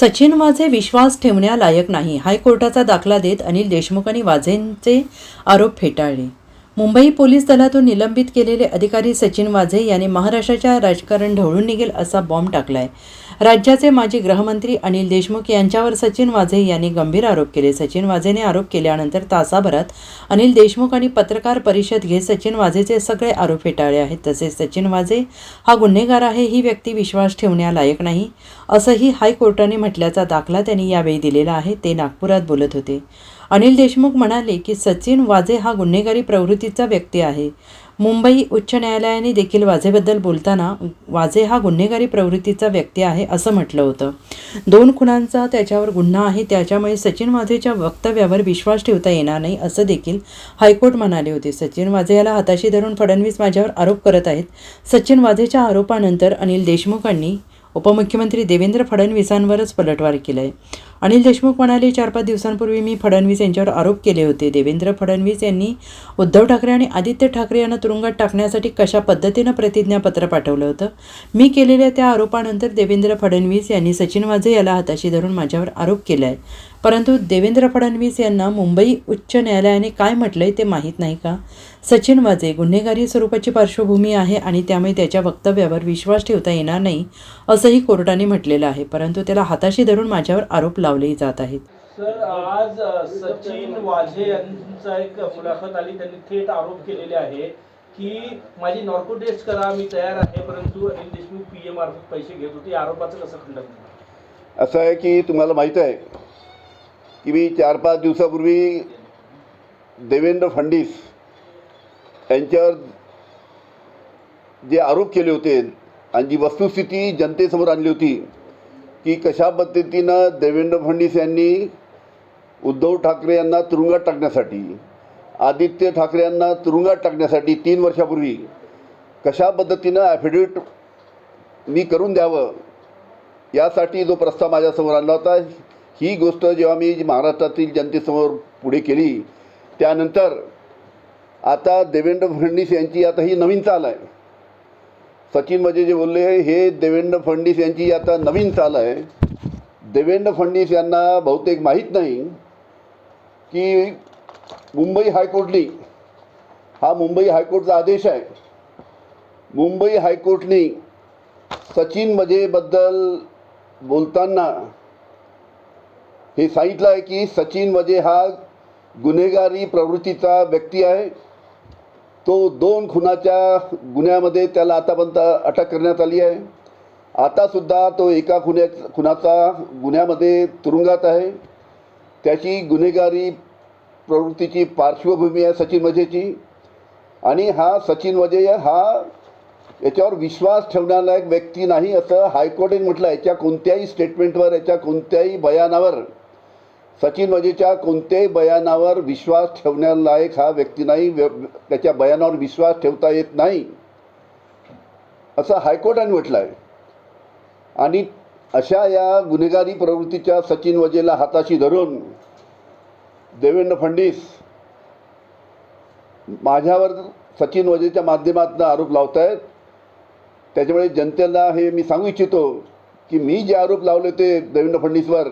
सचिन वाझे विश्वास ठेवण्यालायक नाही. हायकोर्टाचा दाखला देत अनिल देशमुख आणि वाझेंचे आरोप फेटाळले. मुंबई पोलीस दलातून निलंबित केलेले अधिकारी सचिन वाझे यांनी महाराष्ट्राच्या राजकारण ढवळून निघेल असा बॉम्ब टाकलाय. राज्याचे माजी गृहमंत्री अनिल देशमुख यांच्यावर सचिन वाझे यांनी गंभीर आरोप केले. सचिन वाझेने आरोप केल्यानंतर तासाभरात अनिल देशमुख आणि पत्रकार परिषद घेत सचिन वाझेचे सगळे आरोप फेटाळले आहेत. तसेच सचिन वाझे हा गुन्हेगार आहे ही व्यक्ती विश्वास ठेवण्यालायक नाही. असंही हायकोर्टाने म्हटल्याचा दाखला त्यांनी यावेळी दिलेला आहे ते नागपुरात बोलत होते. अनिल देशमुख म्हणाले की सचिन वाझे हा गुन्हेगारी प्रवृत्तीचा व्यक्ती आहे. मुंबई उच्च न्यायालयाने देखील वाझेबद्दल बोलताना वाझे हा गुन्हेगारी प्रवृत्तीचा व्यक्ती आहे असं म्हटलं होतं. दोन खुणांचा त्याच्यावर गुन्हा आहे त्याच्यामुळे सचिन वाझेच्या वक्तव्यावर विश्वास ठेवता येणार नाही असं देखील हायकोर्ट म्हणाले होते. सचिन वाझे याला हाताशी धरून फडणवीस माझ्यावर आरोप करत आहेत. सचिन वाझेच्या आरोपानंतर अनिल देशमुखांनी उपमुख्यमंत्री देवेंद्र फडणवीसांवरच पलटवार केलं आहे अनिल देशमुख म्हणाले चार पाच दिवसांपूर्वी मी फडणवीस यांच्यावर आरोप केले होते. देवेंद्र फडणवीस यांनी उद्धव ठाकरे आणि आदित्य ठाकरे यांना तुरुंगात टाकण्यासाठी कशा पद्धतीनं प्रतिज्ञापत्र पाठवलं होतं? मी केलेल्या त्या आरोपानंतर देवेंद्र फडणवीस यांनी सचिन वाझे याला हाताशी धरून माझ्यावर आरोप केला आहे परंतु देवेंद्र फडणवीस यांना मुंबई उच्च न्यायालयाने काय म्हटलंय ते माहीत नाही का? सचिन वाझे गुन्हेगारी स्वरूपाची पार्श्वभूमी आहे आणि त्यामुळे त्याच्या वक्तव्यावर विश्वास ठेवता येणार नाही असंही कोर्टाने म्हटलेलं आहे. परंतु त्याला हाताशी धरून माझ्यावर आरोप लावलेही जात आहेत. सर आज सचिन वाझे यांचा एक मुलाखत आली. त्यांनी थेट आरोप केलेले आहे की माझी नॉर्को टेस्ट करा मी तयार आहे परंतु अनिल देशमुख पी ए मार्फत पैसे घेत होते. या आरोपाचं कसं खंडन? असं आहे की तुम्हाला माहीत आहे की मी चार पाच दिवसापूर्वी देवेंद्र फडणवीस यांच्यावर जे आरोप केले होते आणि जी वस्तुस्थिती जनतेसमोर आणली होती की कशा पद्धतीनं देवेंद्र फडणवीस यांनी उद्धव ठाकरे यांना तुरुंगात टाकण्यासाठी आदित्य ठाकरे यांना तुरुंगात टाकण्यासाठी तीन वर्षापूर्वी कशा पद्धतीनं ॲफिडेविट मी करून द्यावं यासाठी जो प्रस्ताव माझ्यासमोर आणला होता ही गोष्ट जेव्हा मी महाराष्ट्रातील जनतेसमोर पुढे केली त्यानंतर आता देवेंद्र फडणवीस यांची आता ही नवीन चाल आहे सचिन म्हणजे जे बोलले हे देवेंद्र फडणवीस यांची आता नवीन चाल आहे. देवेंद्र फडणवीस यांना बहुतेक माहीत नाही की मुंबई हायकोर्टनी हा मुंबई हायकोर्टचा आदेश आहे. मुंबई हायकोर्टनी सचिन मजेबद्दल बोलताना हे सांगितलं आहे की सचिन मजे हा गुन्हेगारी प्रवृत्तीचा व्यक्ती आहे. तो दोन खुनाच्या गुन्ह्यामध्ये त्याला आतापर्यंत अटक करण्यात आली आहे. आतासुद्धा तो एका खुन्या खुनाचा गुन्ह्यामध्ये तुरुंगात आहे. त्याची गुन्हेगारी प्रवृत्तीची पार्श्वभूमी आहे सचिन वजेची. आणि हा सचिन वजे हा याच्यावर विश्वास ठेवण्यालायक व्यक्ती नाही असं हायकोर्टाने म्हटलं याच्या कोणत्याही स्टेटमेंटवर याच्या कोणत्याही बयानावर सचिन वजेच्या कोणत्याही बयानावर विश्वास ठेवण्यालायक हा व्यक्ती नाही व्य त्याच्या बयानावर विश्वास ठेवता येत नाही असं हायकोर्टाने म्हटलं आहे आणि अशा या गुन्हेगारी प्रवृत्तीच्या सचिन वजेला हाताशी धरून देवेंद्र फडणवीस माझ्यावर सचिन वजेच्या माध्यमातून आरोप लावत आहेत त्याच्यामुळे जनतेला हे मी सांगू इच्छितो की मी जे आरोप लावले ते देवेंद्र फडणवीसवर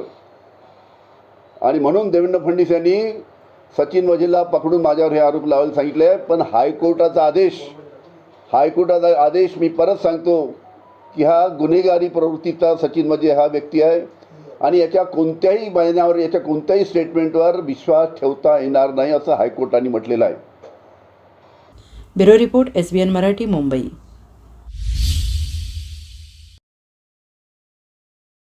आणि म्हणून देवेंद्र फडणवीस यांनी सचिन वजेला पकडून माझ्यावर हे आरोप लावायला सांगितले. आहे पण हायकोर्टाचा आदेश हायकोर्टाचा आदेश मी परत सांगतो की हा गुन्हेगारी प्रवृत्तीचा सचिन वजे हा व्यक्ती आहे. आणि याच्या कोणत्याही बयानावर याच्या कोणत्याही स्टेटमेंटवर विश्वास ठेवता येणार नाही असं हायकोर्टाने म्हटलेलं आहे. Bureau report S B N Marathi Mumbai.